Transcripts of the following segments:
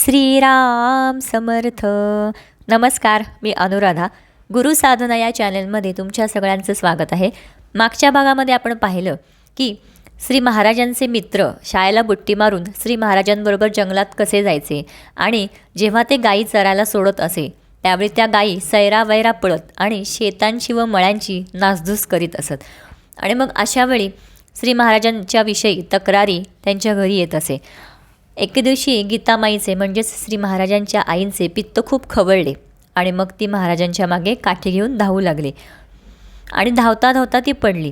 श्रीराम समर्थ. नमस्कार मी अनुराधा. गुरु साधना या चॅनलमध्ये तुमच्या सगळ्यांचं स्वागत आहे. मागच्या भागामध्ये आपण पाहिलं की श्री महाराजांचे मित्र शाळेला बुट्टी मारून श्री महाराजांबरोबर जंगलात कसे जायचे आणि जेव्हा ते गायी चरायला सोडत असे त्यावेळी त्या गायी सैरा वैरा पळत आणि शेतांची व मळ्यांची नासधूस करीत असत. आणि मग अशावेळी श्री महाराजांच्याविषयी तक्रारी त्यांच्या घरी येत असे. एके दिवशी गीतामाईचे म्हणजेच श्री महाराजांच्या आईंचे पित्त खूप खवळले आणि मग ती महाराजांच्या मागे काठी घेऊन धावू लागली. आणि धावता धावता ती पडली.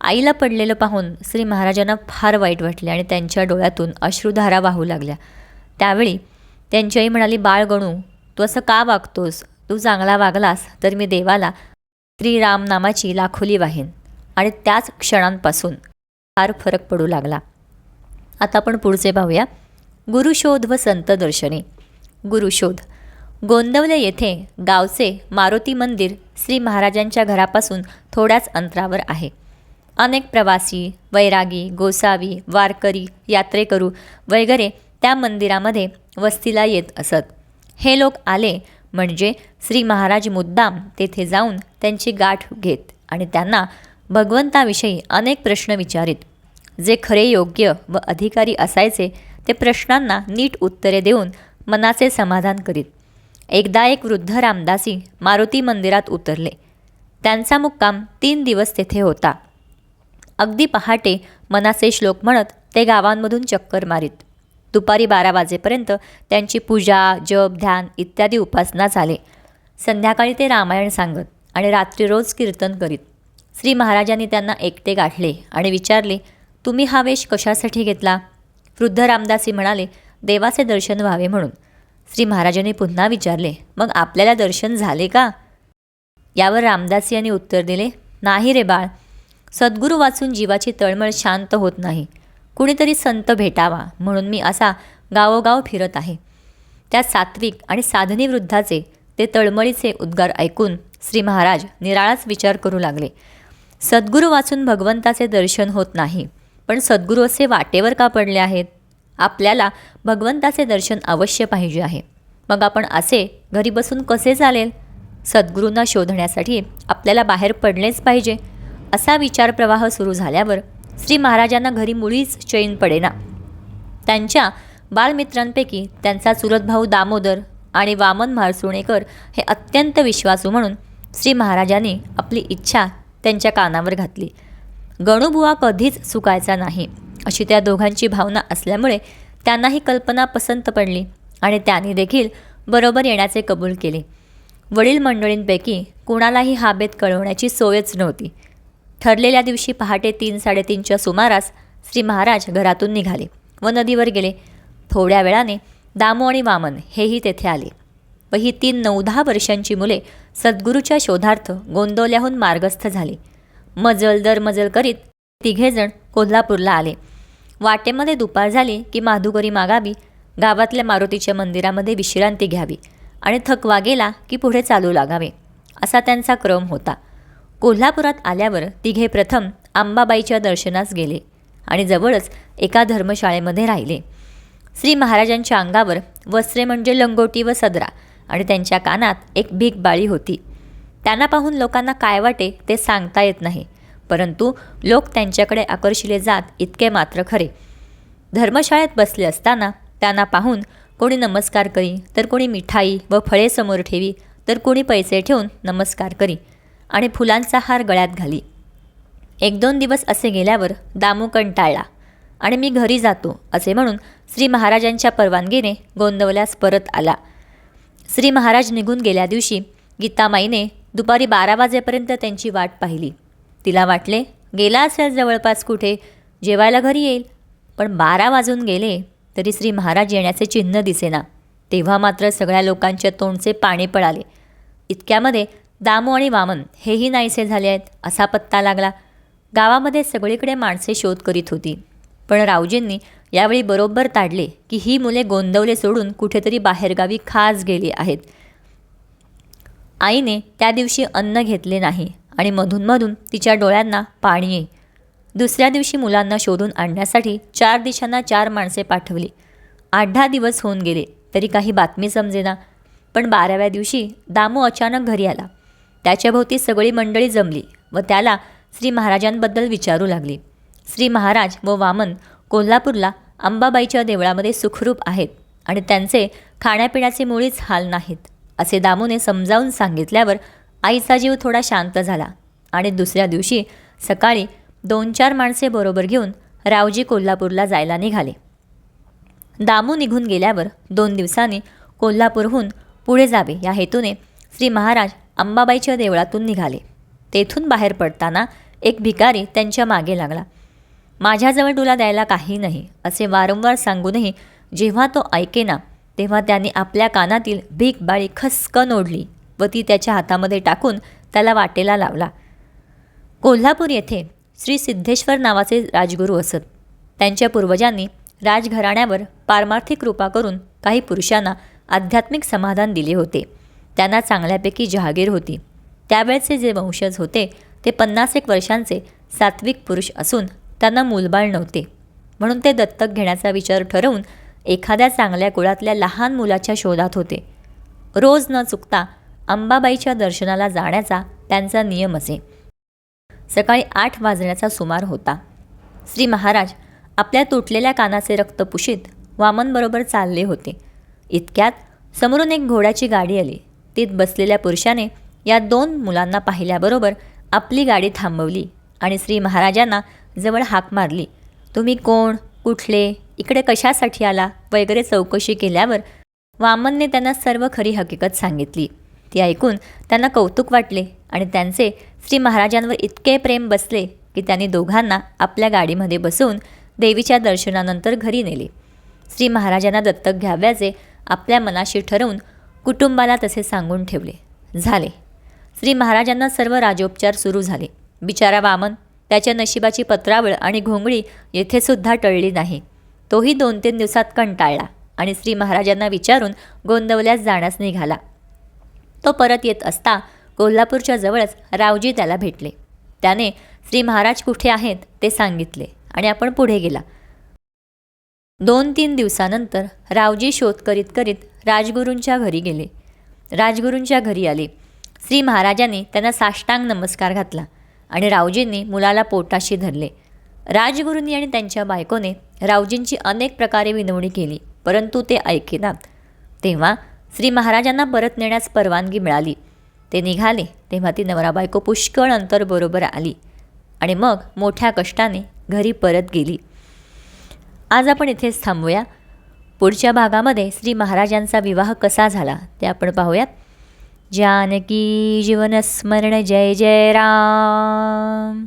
आईला पडलेलं पाहून श्री महाराजांना फार वाईट वाटले आणि त्यांच्या डोळ्यातून अश्रुधारा वाहू लागल्या. त्यावेळी त्यांची आई म्हणाली बाळ गणू तू असं का वागतोस? तू चांगला वागलास तर मी देवाला श्रीराम नामाची लाखोली वाहेन. आणि त्याच क्षणांपासून फार फरक पडू लागला. आता आपण पुढचे पाहूया. गुरुशोध व संत दर्शने. गुरुशोध गोंदवले येथे गावचे मारुती मंदिर श्री महाराजांच्या घरापासून थोड्याच अंतरावर आहे. अनेक प्रवासी वैरागी गोसावी वारकरी यात्रेकरू वगैरे त्या मंदिरामध्ये वस्तीला येत असत. हे लोक आले म्हणजे श्री महाराज मुद्दाम तेथे जाऊन त्यांची गाठ घेत आणि त्यांना भगवंताविषयी अनेक प्रश्न विचारित. जे खरे योग्य व अधिकारी असायचे ते प्रश्नांना नीट उत्तरे देऊन मनाचे समाधान करीत. एकदा एक वृद्ध रामदासी मारुती मंदिरात उतरले. त्यांचा मुक्काम तीन दिवस तेथे होता. अगदी पहाटे मनाचे श्लोक म्हणत ते गावांमधून चक्कर मारीत. दुपारी बारा वाजेपर्यंत त्यांची पूजा जप ध्यान इत्यादी उपासना झाले. संध्याकाळी ते रामायण सांगत आणि रात्री रोज कीर्तन करीत. श्री महाराजांनी त्यांना एकटे गाठले आणि विचारले तुम्ही हा वेश कशासाठी घेतला? वृद्ध रामदासी म्हणाले देवाचे दर्शन व्हावे म्हणून. श्री महाराजांनी पुन्हा विचारले मग आपल्याला दर्शन झाले का? यावर रामदासी यांनी उत्तर दिले नाही रे बाळ. सद्गुरू वाचून जीवाची तळमळ शांत होत नाही. कुणीतरी संत भेटावा म्हणून मी असा गावोगाव फिरत आहे. त्या सात्विक आणि साधनी वृद्धाचे ते तळमळीचे उद्गार ऐकून श्री महाराज निराळाच विचार करू लागले. सद्गुरू वाचून भगवंताचे दर्शन होत नाही. पण सद्गुरू असे वाटेवर का पडले आहेत? आपल्याला भगवंताचे दर्शन अवश्य पाहिजे आहे. मग आपण असे घरी बसून कसे चालेल? सद्गुरूंना शोधण्यासाठी आपल्याला बाहेर पडलेच पाहिजे. असा विचारप्रवाह सुरू झाल्यावर श्री महाराजांना घरी मुळीच चैन पडेना. त्यांच्या बालमित्रांपैकी त्यांचा चुलत भाऊ दामोदर आणि वामन म्हाळसुणेकर हे अत्यंत विश्वासू म्हणून श्री महाराजांनी आपली इच्छा त्यांच्या कानावर घातली. गणूबुवा कधीच चुकायचा नाही. अशी त्या दोघांची भावना असल्यामुळे त्यांना ही कल्पना पसंत पडली आणि त्यांनी देखील बरोबर येण्याचे कबूल केले. वडील मंडळींपैकी कुणालाही हा बेत कळवण्याची सोयच नव्हती. ठरलेल्या दिवशी पहाटे तीन साडेतीनच्या सुमारास श्री महाराज घरातून निघाले व नदीवर गेले. थोड्या वेळाने दामू आणि वामन हेही तेथे आले व ही तीन नऊ दहा वर्षांची मुले सद्गुरूच्या शोधार्थ गोंदवल्याहून मार्गस्थ झाली. मजल दर मजल करीत तिघेजण कोल्हापूरला आले. वाटेमध्ये दुपार झाली की माधुकरी मागावी गावातल्या मारुतीच्या मंदिरामध्ये विश्रांती घ्यावी आणि थकवा गेला की पुढे चालू लागावे असा त्यांचा क्रम होता. कोल्हापुरात आल्यावर तिघे प्रथम आंबाबाईच्या दर्शनास गेले आणि जवळच एका धर्मशाळेमध्ये राहिले. श्री महाराजांच्या अंगावर वस्त्रे म्हणजे लंगोटी व सदरा आणि त्यांच्या कानात एक भीक बाळी होती. त्यांना पाहून लोकांना काय वाटे ते सांगता येत नाही. परंतु लोक त्यांच्याकडे आकर्षिले जात इतके मात्र खरे. धर्मशाळेत बसले असताना त्यांना पाहून कोणी नमस्कार करी तर कोणी मिठाई व फळे समोर ठेवी तर कोणी पैसे ठेवून नमस्कार करी आणि फुलांचा हार गळ्यात घाली. एक दोन दिवस असे गेल्यावर दामू कंटाळला आणि मी घरी जातो असे म्हणून श्री महाराजांच्या परवानगीने गोंदवल्यास परत आला. श्री महाराज निघून गेल्या दिवशी गीतामाईने दुपारी बारा वाजेपर्यंत त्यांची वाट पाहिली. तिला वाटले गेला असेल जवळपास कुठे जेवायला घरी येईल. पण बारा वाजून गेले तरी श्री महाराज येण्याचे चिन्ह दिसेना. तेव्हा मात्र सगळ्या लोकांच्या तोंडचे पाणी पळाले. इतक्यामध्ये दामू आणि वामन हेही नाहीसे झाले आहेत असा पत्ता लागला. गावामध्ये सगळीकडे माणसे शोध करीत होती. पण रावजींनी यावेळी बरोबर ताडले की ही मुले गोंदवले सोडून कुठेतरी बाहेरगावी खास गेली आहेत. आईने त्या दिवशी अन्न घेतले नाही आणि मधूनमधून तिच्या डोळ्यांना पाणी येई. दुसऱ्या दिवशी मुलांना शोधून आणण्यासाठी चार दिशांना चार माणसे पाठवली. आठ दहा दिवस होऊन गेले तरी काही बातमी समजेना. पण बाराव्या दिवशी दामू अचानक घरी आला. त्याच्याभोवती सगळी मंडळी जमली व त्याला श्री महाराजांबद्दल विचारू लागली. श्री महाराज व वामन कोल्हापूरला अंबाबाईच्या देवळामध्ये सुखरूप आहेत आणि त्यांचे खाण्यापिण्याचे मुळीच हाल नाहीत. असे दामूने समजावून सांगितल्यावर आईचा जीव थोडा शांत झाला आणि दुसऱ्या दिवशी सकाळी दोन चार माणसे बरोबर घेऊन रावजी कोल्हापूरला जायला निघाले. दामू निघून गेल्यावर दोन दिवसांनी कोल्हापूरहून पुढे जावे या हेतूने श्री महाराज अंबाबाईच्या देवळातून निघाले. तेथून बाहेर पडताना एक भिकारी त्यांच्या मागे लागला. माझ्याजवळ तुला द्यायला काही नाही असे वारंवार सांगूनही जेव्हा तो ऐकेना तेव्हा त्याने आपल्या कानातील भीक बाळी खसकन ओढली व ती त्याच्या हातामध्ये टाकून त्याला वाटेला लावला. कोल्हापूर येथे श्री सिद्धेश्वर नावाचे राजगुरू असत. त्यांच्या पूर्वजांनी राजघराण्यावर पारमार्थिक कृपा करून काही पुरुषांना आध्यात्मिक समाधान दिले होते. त्यांना चांगल्यापैकी जहागीर होती. त्यावेळचे जे वंशज होते ते पन्नास एक वर्षांचे सात्विक पुरुष असून त्यांना मूलबाळ नव्हते. म्हणून ते दत्तक घेण्याचा विचार ठरवून एखाद्या चांगल्या कुळातल्या लहान मुलाच्या शोधात होते. रोज न चुकता अंबाबाईच्या दर्शनाला जाण्याचा त्यांचा नियम असे. सकाळी आठ वाजण्याचा सुमार होता. श्री महाराज आपल्या तुटलेल्या कानाचे रक्त पुशीत वामनबरोबर चालले होते. इतक्यात समोरून एक घोड्याची गाडी आली. तीत बसलेल्या पुरुषाने या दोन मुलांना पाहिल्याबरोबर आपली गाडी थांबवली आणि श्री महाराजांना जवळ हाक मारली. तुम्ही कोण? कुठले? इकडे कशासाठी आला वगैरे चौकशी केल्यावर वामनने त्यांना सर्व खरी हकीकत सांगितली. ती ऐकून त्यांना कौतुक वाटले आणि त्यांचे श्री महाराजांवर इतके प्रेम बसले की त्यांनी दोघांना आपल्या गाडीमध्ये बसवून देवीच्या दर्शनानंतर घरी नेले. श्री महाराजांना दत्तक घ्याव्याचे आपल्या मनाशी ठरवून कुटुंबाला तसे सांगून ठेवले. झाले. श्री महाराजांना सर्व राजोपचार सुरू झाले. बिचारा वामन त्याच्या नशिबाची पत्रावळ आणि घोंगडी येथेसुद्धा टळली नाही. तोही दोन तीन दिवसात कंटाळला आणि श्री महाराजांना विचारून गोंदवल्यास जाण्यास निघाला. तो परत येत असता कोल्हापूरच्या जवळच रावजी त्याला भेटले. त्याने श्री महाराज कुठे आहेत ते सांगितले आणि आपण पुढे गेला. दोन तीन दिवसानंतर रावजी शोध करीत करीत राजगुरूंच्या घरी गेले. राजगुरूंच्या घरी आले. श्री महाराजांनी त्यांना साष्टांग नमस्कार घातला आणि रावजींनी मुलाला पोटाशी धरले. राजगुरूंनी आणि त्यांच्या बायकोने रावजींची अनेक प्रकारे विनवणी केली परंतु ते ऐकेनात तेव्हा श्री महाराजांना परत नेण्यास परवानगी मिळाली. ते निघाले तेव्हा ती नवरा बायको पुष्कळ अंतर बरोबर आली आणि मग मोठ्या कष्टाने घरी परत गेली. आज आपण इथेच थांबूया. पुढच्या भागामध्ये श्री महाराजांचा विवाह कसा झाला ते आपण पाहूयात. जानकी जीवनस्मरण जय जय राम.